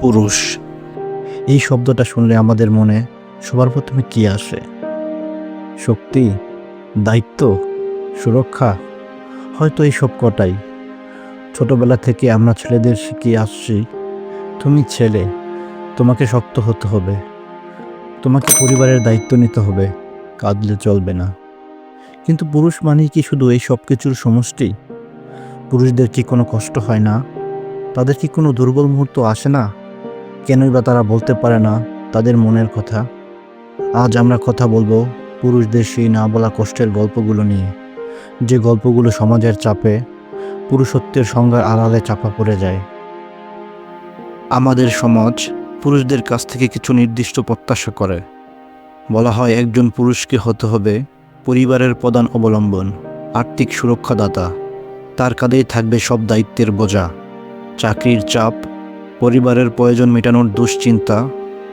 পুরুষ। এই শব্দটা শুনলে আমাদের মনে সবার প্রথমে কি আসে? শক্তি, দায়িত্ব, সুরক্ষা, হয়তো এই সব কটাই। ছোটবেলা থেকে আমরা ছেলেদের শিখিয়ে আসছি, তুমি ছেলে, তোমাকে শক্ত হতে হবে। তোমাকে পরিবারের দায়িত্ব নিতে হবে, কাঁদলে চলবে না। কিন্তু পুরুষ মানেই কি শুধু এই সব কিছুর সমষ্টি? পুরুষদের কি কোনো কষ্ট হয় না? তাদের কি কোনো দুর্বল মুহূর্ত আসে না? কেনই বা তারা বলতে পারে না তাদের মনের কথা। আজ আমরা কথা বলব পুরুষদের সেই না বলা কষ্টের গল্পগুলো নিয়ে। যে গল্পগুলো সমাজের চাপে, পুরুষত্বের সংজ্ঞার আড়ালে চাপা পড়ে যায়। আমাদের সমাজ পুরুষদের কাছ থেকে কিছু নির্দিষ্ট প্রত্যাশা করে। বলা হয় একজন পুরুষকে হতে হবে পরিবারের প্রধান অবলম্বন, আর্থিক সুরক্ষাদাতা। তার কাঁধেই থাকবে সব দায়িত্বের বোঝা। চাকরির চাপ পরিবারের প্রয়োজন মেটানোর দুশ্চিন্তা,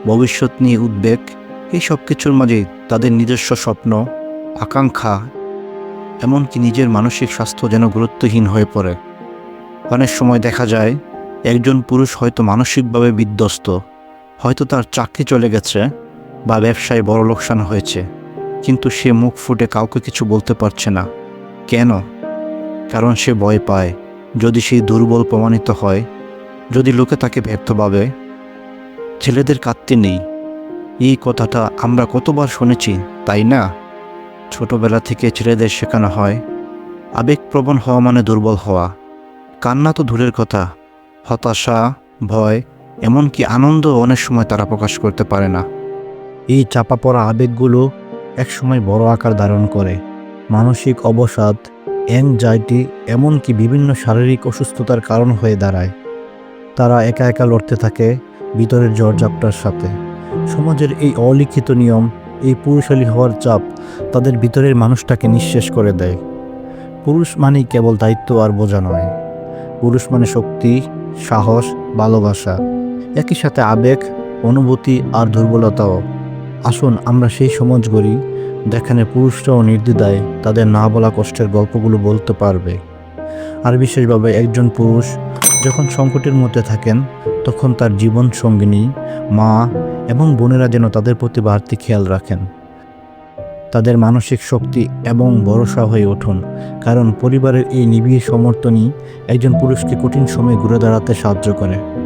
ভবিষ্যৎ নিয়ে উদ্বেগ, এই সব কিছুর মাঝে তাদের নিজস্ব স্বপ্ন, আকাঙ্ক্ষা, এমনকি নিজের মানসিক স্বাস্থ্য যেন গুরুত্বহীন হয়ে পড়ে। অনেক সময় দেখা যায়, একজন পুরুষ হয়তো মানসিকভাবে বিধ্বস্ত, হয়তো তার চাকরি চলে গেছে বা ব্যবসায় বড় লোকসান হয়েছে, কিন্তু সে মুখ ফুটে কাউকে কিছু বলতে পারছে না। কেন? কারণ সে ভয় পায়। যদি সেই দুর্বল প্রমাণিত হয় যদি লোকে তাকে ব্যর্থ ভাবে, ছেলেদের কাঁদতে নেই। এই কথাটা আমরা কতবার শুনেছি, তাই না? ছোটবেলা থেকে ছেলেদের শেখানো হয়, আবেগপ্রবণ হওয়া মানে দুর্বল হওয়া। কান্না তো দূরের কথা, হতাশা, ভয়, এমনকি আনন্দ অনেক সময় তারা প্রকাশ করতে পারে না। এই চাপা পড়া আবেগগুলো একসময় বড় আকার ধারণ করে। মানসিক অবসাদ অ্যাংজাইটি এমনকি বিভিন্ন শারীরিক অসুস্থতার কারণ হয়ে দাঁড়ায়। তারা একা একা লড়তে থাকে ভিতরের ঝড়ঝাপটার সাথে। সমাজের এই অলিখিত নিয়ম, এই পুরুষালী হওয়ার চাপ তাদের ভিতরের মানুষটাকে নিঃশেষ করে দেয়। পুরুষ মানেই কেবল দায়িত্ব আর বোঝা নয়। পুরুষ মানে শক্তি, সাহস, ভালোবাসা। একই সাথে আবেগ, অনুভূতি আর দুর্বলতাও। আসুন আমরা সেই সমাজ গড়ি, যেখানে পুরুষরাও নির্দ্বিধায় তাদের না বলা কষ্টের গল্পগুলো বলতে পারবে। আর বিশেষভাবে একজন পুরুষ যখন সংকটের মধ্যে থাকেন, তখন তার জীবন সঙ্গিনী, মা এবং বোনেরা যেন তাদের প্রতি বাড়তি খেয়াল রাখেন। তাদের মানসিক শক্তি এবং ভরসা হয়ে ওঠুন কারণ পরিবারের এই নিবিড় সমর্থনই একজন পুরুষকে কঠিন সময়ে ঘুরে দাঁড়াতে সাহায্য করে।